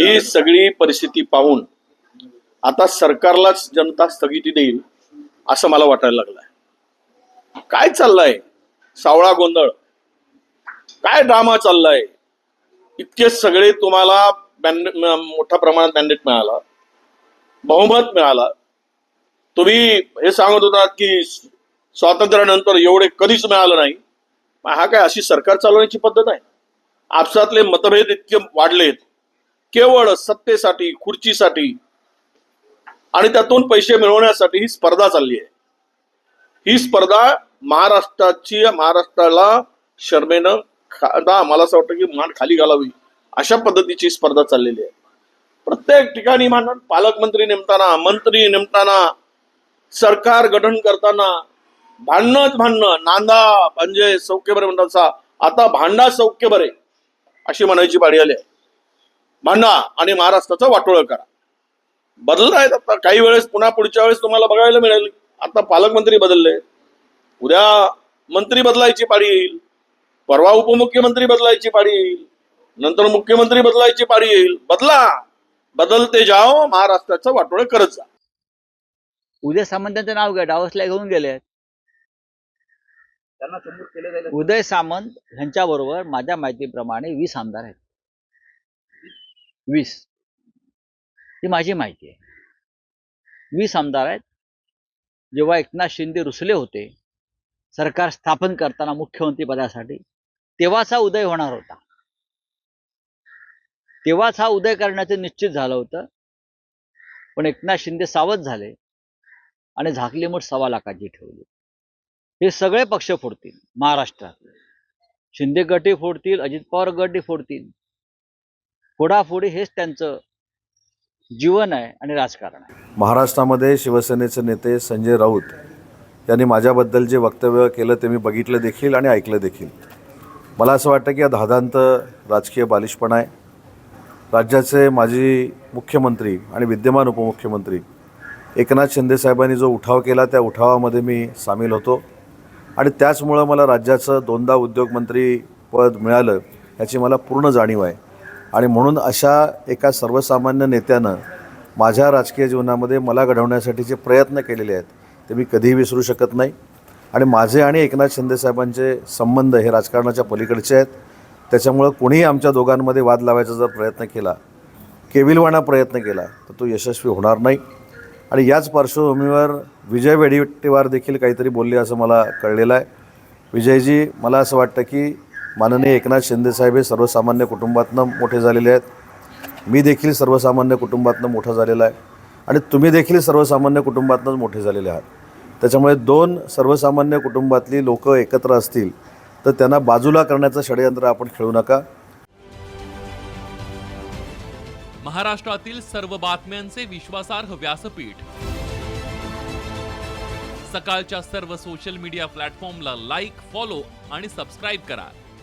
ही सगळी परिस्थिती पाहून आता सरकारलाच जनता स्थगिती देईल असं मला वाटायला लागलंय. काय चाललंय? सावळा गोंधळ. काय ड्रामा चाललाय? इतके सगळे तुम्हाला मोठ्या प्रमाणात मॅन्डेट मिळाला. बहुमत मिळाला. तुम्ही हे सांगत होतात की स्वातंत्र्यानंतर एवढे कधीच मिळालं नाही. हा काय अशी सरकार चालवण्याची पद्धत आहे? आपसातले मतभेद इतके वाढलेत. केवळ सत्तेसाठी खुर्चीसाठी आणि त्यातून पैसे मिळवण्यासाठी ही स्पर्धा चालली आहे. ही स्पर्धा महाराष्ट्राची महाराष्ट्राला शर्मेनं खा- मला असं वाटतं की मान खाली घालावी अशा पद्धतीची स्पर्धा चाललेली आहे. प्रत्येक ठिकाणी म्हणून पालकमंत्री नेमताना मंत्री नेमताना सरकार गठन करताना भांडणच भांडणं नांदा म्हणजे सौख्य बरे म्हणतात आता भांडा सौख्य बरे अशी म्हणायची पाळी आली आहे. भांडा आणि महाराष्ट्राचं वाटोळं करा. बदलत आहेत आता काही वेळेस पुन्हा पुढच्या वेळेस तुम्हाला बघायला मिळेल. आता पालकमंत्री बदलले. उद्या मंत्री बदलायची पाळी येईल. परवा उपमुख्यमंत्री बदलायची पाळी येईल. नंतर मुख्यमंत्री बदलायची पाळी येईल. बदला. बदलते जाओ महाराष्ट्राचं वाटोळं करत जा. उदय सामंतांचं नाव घ्या. डावसला घेऊन गेले त्यांना समोर केले जाईल. उदय सामंत ह्यांच्या बरोबर माझ्या माहितीप्रमाणे वीस आमदार आहेत. वीस. ही माझी माहिती आहे. वीस आमदार आहेत. जेव्हा एकनाथ शिंदे रुसले होते सरकार स्थापन करताना मुख्यमंत्री पदासाठी तेव्हाच हा उदय होणार होता. तेव्हाच हा उदय करण्याचं निश्चित झालं होतं. पण एकनाथ शिंदे सावध झाले आणि झाकली मूठ सव्वा लाखाची ठेवली. हे सगळे पक्ष फोडतील महाराष्ट्रात. शिंदे गटही फोडतील अजित पवार गटही फोडतील. फोडाफोडी हेच त्यांचं जीवन आहे आणि राजकारण आहे. महाराष्ट्रामध्ये शिवसेनेचे नेते संजय राऊत यांनी माझ्याबद्दल जे वक्तव्य केलं ते मी बघितलं देखील आणि ऐकलं देखील. मला असं वाटतं की हा धादांत राजकीय बालिशपणा आहे. राज्याचे माजी मुख्यमंत्री आणि विद्यमान उपमुख्यमंत्री एकनाथ शिंदेसाहेबांनी जो उठाव केला त्या उठावामध्ये मी सामील होतो. आणि त्याचमुळं मला राज्याचं दोनदा उद्योगमंत्री पद मिळालं याची मला पूर्ण जाणीव आहे. आणि म्हणून अशा एका सर्वसामान्य नेत्यानं माझ्या राजकीय जीवनामध्ये मला घडवण्यासाठी जे प्रयत्न केलेले आहेत ते मी कधीही विसरू शकत नाही. आणि माझे आणि एकनाथ शिंदेसाहेबांचे संबंध हे राजकारणाच्या पलीकडचे आहेत. त्याच्यामुळं कोणीही आमच्या दोघांमध्ये वाद लावायचा जर प्रयत्न केला केविलवाणा प्रयत्न केला तर तो यशस्वी होणार नाही. आणि याच पार्श्वभूमीवर विजय वेडिट्टीवार देखील काहीतरी बोलले असं मला कळलेलं आहे. विजयजी मला असं वाटतं की माननीय एकनाथ शिंदेसाहेब हे सर्वसामान्य कुटुंबातनं मोठे झालेले आहेत. मी देखील सर्वसामान्य कुटुंबातनं मोठा झालेला आहे. आणि तुम्ही देखील सर्वसामान्य कुटुंबातनंच मोठे झालेले आहात. त्याच्यामुळे दोन सर्वसामान्य कुटुंबातली लोक एकत्र असतील तर त्यांना बाजूला करण्याचं षडयंत्र आपण खेळू नका. महाराष्ट्रातील सर्व बातम्यांचे विश्वासार्ह व्यासपीठ. सकाळच्या सर्व सोशल मीडिया प्लॅटफॉर्मला लाईक फॉलो आणि सबस्क्राईब करा.